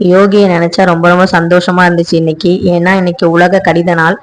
யோகியை நினைச்சா ரொம்ப ரொம்ப சந்தோஷமா இருந்துச்சு இன்னைக்கு. ஏன்னா இன்னைக்கு உலக கடித நாள்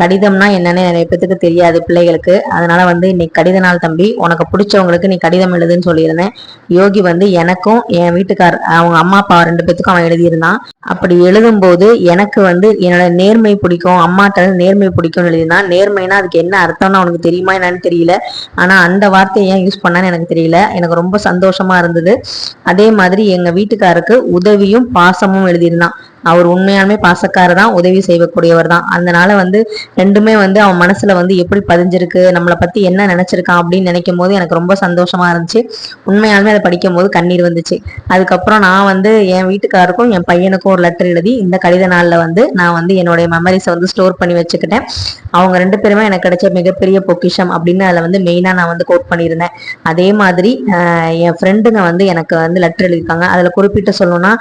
கடிதம்னா என்னன்னு நிறைய பேத்துக்கு தெரியாது பிள்ளைகளுக்கு. அதனால வந்து இன்னைக்கு கடித நாள் தம்பி உனக்கு பிடிச்சவங்களுக்கு நீ கடிதம் எழுதுன்னு சொல்லியிருந்தேன். யோகி வந்து எனக்கும் என் வீட்டுக்கார் அவங்க அம்மா அப்பா ரெண்டு பேத்துக்கும் அவன் எழுதியிருந்தான். அப்படி எழுதும்போது எனக்கு வந்து என்னோட நேர்மை பிடிக்கும் அம்மாட்ட நேர்மை பிடிக்கும்னு எழுதியிருந்தான். நேர்மைனா அதுக்கு என்ன அர்த்தம்னு அவனுக்கு தெரியுமா என்னன்னு தெரியல. ஆனா அந்த வார்த்தையை ஏன் யூஸ் பண்ணான்னு எனக்கு தெரியல. எனக்கு ரொம்ப சந்தோஷமா இருந்தது. அதே மாதிரி எங்க வீட்டுக்காருக்கு உதவியும் பாசமும் எழுதியிருந்தான். அவர் உண்மையாலுமே பாசக்காரர் தான் உதவி செய்யக்கூடியவர் தான் அதனால வந்து ரெண்டுமே வந்து அவன் மனசுல வந்து எப்படி பதிஞ்சிருக்கு நம்மளை பத்தி என்ன நினைச்சிருக்கான் அப்படின்னு நினைக்கும் போது எனக்கு ரொம்ப சந்தோஷமா இருந்துச்சு. உண்மையாலுமே அதை படிக்கும் போது கண்ணீர் வந்துச்சு. அதுக்கப்புறம் நான் வந்து என் வீட்டுக்காருக்கும் என் பையனுக்கும் ஒரு லெட்டர் எழுதி இந்த கடித நாளில் வந்து நான் வந்து என்னுடைய மெமரிஸை வந்து ஸ்டோர் பண்ணி வச்சுக்கிட்டேன். அவங்க ரெண்டு பேருமே எனக்கு கிடைச்ச மிகப்பெரிய பொக்கிஷம் அப்படின்னு அதில் வந்து மெயினாக நான் வந்து கோட் பண்ணியிருந்தேன். அதே மாதிரி என் ஃப்ரெண்டுங்க வந்து எனக்கு வந்து லெட்டர் எழுதியிருக்காங்க. அதில் குறிப்பிட்டு சொல்லணும்னா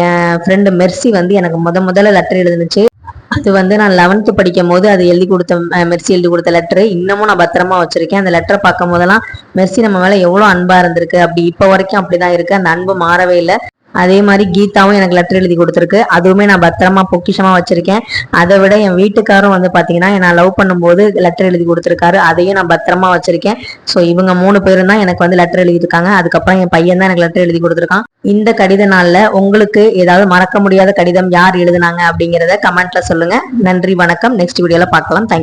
என் ஃப்ரெண்டு மெர்சி வந்து எனக்கு முத முதல்ல லெட்டர் எழுதுனுச்சு. அது வந்து நான் லெவன்த்து படிக்கும் போது அது எழுதி கொடுத்த மெர்சி எழுதி கொடுத்த லெட்டர் இன்னமும் நான் பத்திரமா வச்சிருக்கேன். அந்த லெட்டரை பார்க்கும் போதெல்லாம் மெர்சி நம்ம மேலே எவ்வளோ அன்பாக இருந்திருக்கு. அப்படி இப்போ வரைக்கும் அப்படிதான் இருக்கு. அந்த அன்பு மாறவே இல்லை. அதே மாதிரி கீதாவும் எனக்கு லெட்டர் எழுதி கொடுத்துருக்கு. அதுவுமே நான் பத்திரமா பொக்கிஷமா வச்சிருக்கேன். அதை விட என் வீட்டுக்காரும் வந்து பாத்தீங்கன்னா நான் லவ் பண்ணும்போது லெட்டர் எழுதி கொடுத்துருக்காரு. அதையும் நான் பத்திரமா வச்சிருக்கேன். ஸோ இவங்க மூணு பேரும் தான் எனக்கு வந்து லெட்டர் எழுதியிருக்காங்க. அதுக்கப்புறம் என் பையன் தான் எனக்கு லெட்டர் எழுதி கொடுத்துருக்கான். இந்த கடித நாள்ல உங்களுக்கு ஏதாவது மறக்க முடியாத கடிதம் யார் எழுதுனாங்க அப்படிங்கிறத கமெண்ட்ல சொல்லுங்க. நன்றி வணக்கம். நெக்ஸ்ட் வீடியோல பார்க்கலாம். தேங்க்யூ